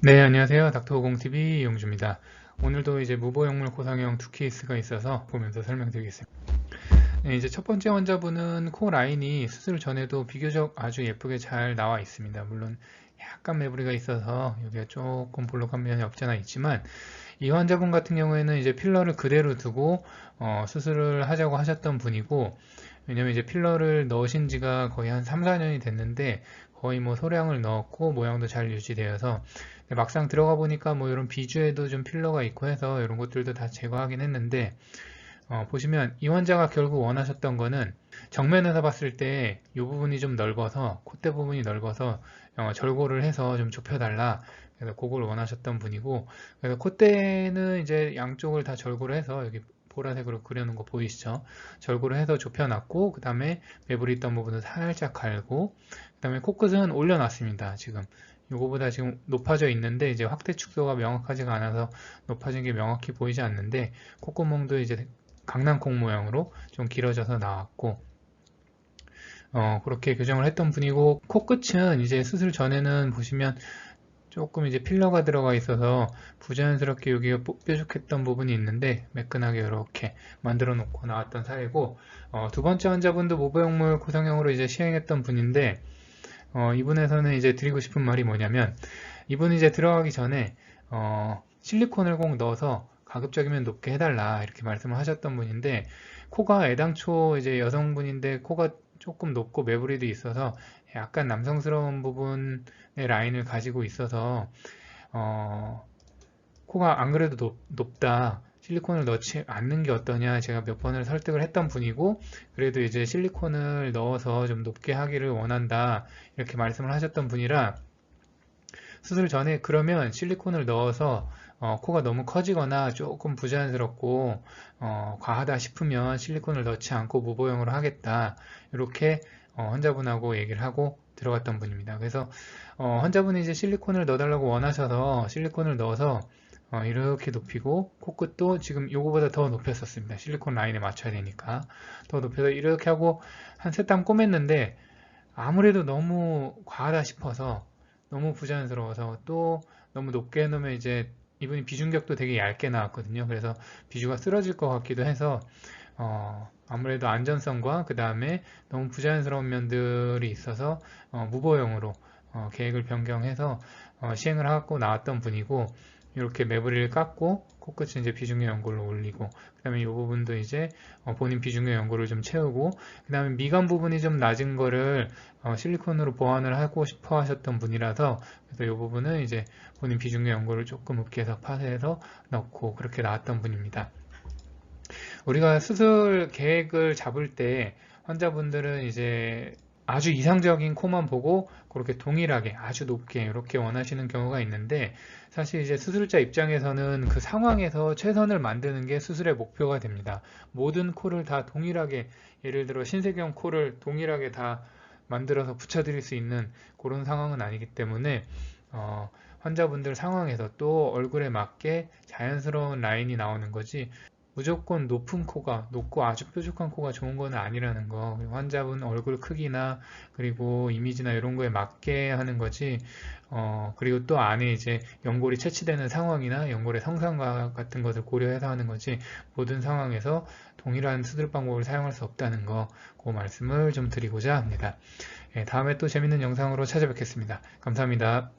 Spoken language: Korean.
네, 안녕하세요. 닥터공TV 이용주입니다. 오늘도 이제 무보형물 고상형 두 케이스가 있어서 보면서 설명드리겠습니다. 네, 이제 첫 번째 환자분은 코 라인이 수술 전에도 비교적 아주 예쁘게 잘 나와 있습니다. 물론 약간 매부리가 있어서 여기가 조금 볼록한 면이 없잖아 있지만 이 환자분 같은 경우에는 이제 필러를 그대로 두고 어, 수술을 하자고 하셨던 분이고 왜냐면 이제 필러를 넣으신 지가 거의 한 3, 4년이 됐는데 거의 뭐 소량을 넣었고 모양도 잘 유지되어서 막상 들어가 보니까 뭐 이런 비주에도 좀 필러가 있고 해서 이런 것들도 다 제거하긴 했는데 어, 보시면 이 환자가 결국 원하셨던 거는 정면에서 봤을 때 이 부분이 좀 넓어서 콧대 부분이 넓어서 어, 절골을 해서 좀 좁혀달라. 그래서 그걸 원하셨던 분이고 그래서 콧대는 이제 양쪽을 다 절골을 해서 여기 보라색으로 그려놓은 거 보이시죠? 절구를 해서 좁혀놨고 그 다음에 매부리 있던 부분을 살짝 갈고 그 다음에 코끝은 올려놨습니다. 지금 이거보다 지금 높아져 있는데 이제 확대 축소가 명확하지가 않아서 높아진 게 명확히 보이지 않는데 콧구멍도 이제 강낭콩 모양으로 좀 길어져서 나왔고 어, 그렇게 교정을 했던 분이고 코끝은 이제 수술 전에는 보시면 조금 이제 필러가 들어가 있어서 부자연스럽게 여기가 뾰족했던 부분이 있는데 매끈하게 이렇게 만들어 놓고 나왔던 사례고 어, 두 번째 환자분도 모보형물 구성형으로 이제 시행했던 분인데 어, 이분에서는 이제 드리고 싶은 말이 뭐냐면 이분이 이제 들어가기 전에 어, 실리콘을 꼭 넣어서 가급적이면 높게 해달라 이렇게 말씀을 하셨던 분인데 코가 애당초 이제 여성분인데 코가 조금 높고 매부리도 있어서 약간 남성스러운 부분의 라인을 가지고 있어서 어, 코가 안 그래도 높, 높다. 실리콘을 넣지 않는 게 어떠냐 제가 몇 번을 설득을 했던 분이고 그래도 이제 실리콘을 넣어서 좀 높게 하기를 원한다 이렇게 말씀을 하셨던 분이라 수술 전에 그러면 실리콘을 넣어서 어, 코가 너무 커지거나 조금 부자연스럽고 어, 과하다 싶으면 실리콘을 넣지 않고 무보형으로 하겠다. 이렇게 어, 환자분하고 얘기를 하고 들어갔던 분입니다. 그래서 어, 환자분이 이제 실리콘을 넣어달라고 원하셔서 실리콘을 넣어서 어, 이렇게 높이고 코끝도 지금 요거보다 더 높였었습니다. 실리콘 라인에 맞춰야 되니까 더 높여서 이렇게 하고 한 세 땀 꼬맸는데 아무래도 너무 과하다 싶어서 너무 부자연스러워서 또 너무 높게 해놓으면 이제 이분이 비중격도 되게 얇게 나왔거든요. 그래서 비주가 쓰러질 것 같기도 해서 어, 아무래도 안전성과 그 다음에 너무 부자연스러운 면들이 있어서 어, 무보형으로 어, 계획을 변경해서 어, 시행을 하고 나왔던 분이고 이렇게 매부리를 깎고 코끝은 이제 비중의 연골로 올리고 그 다음에 이 부분도 이제 어, 본인 비중의 연골을 좀 채우고 그 다음에 미간 부분이 좀 낮은 거를 어, 실리콘으로 보완을 하고 싶어 하셨던 분이라서 그래서 이 부분은 이제 본인 비중의 연골을 조금 으깨서 파쇄해서 넣고 그렇게 나왔던 분입니다. 우리가 수술 계획을 잡을 때 환자분들은 이제 아주 이상적인 코만 보고 그렇게 동일하게 아주 높게 이렇게 원하시는 경우가 있는데 사실 이제 수술자 입장에서는 그 상황에서 최선을 만드는 게 수술의 목표가 됩니다. 모든 코를 다 동일하게 예를 들어 신세경 코를 동일하게 다 만들어서 붙여드릴 수 있는 그런 상황은 아니기 때문에 어, 환자분들 상황에서 또 얼굴에 맞게 자연스러운 라인이 나오는 거지 무조건 높은 코가 높고 아주 뾰족한 코가 좋은 건 아니라는 거. 환자분 얼굴 크기나 그리고 이미지나 이런 거에 맞게 하는 거지. 어 그리고 또 안에 이제 연골이 채취되는 상황이나 연골의 성상과 같은 것을 고려해서 하는 거지. 모든 상황에서 동일한 수술 방법을 사용할 수 없다는 거. 그 말씀을 좀 드리고자 합니다. 예, 다음에 또 재밌는 영상으로 찾아뵙겠습니다. 감사합니다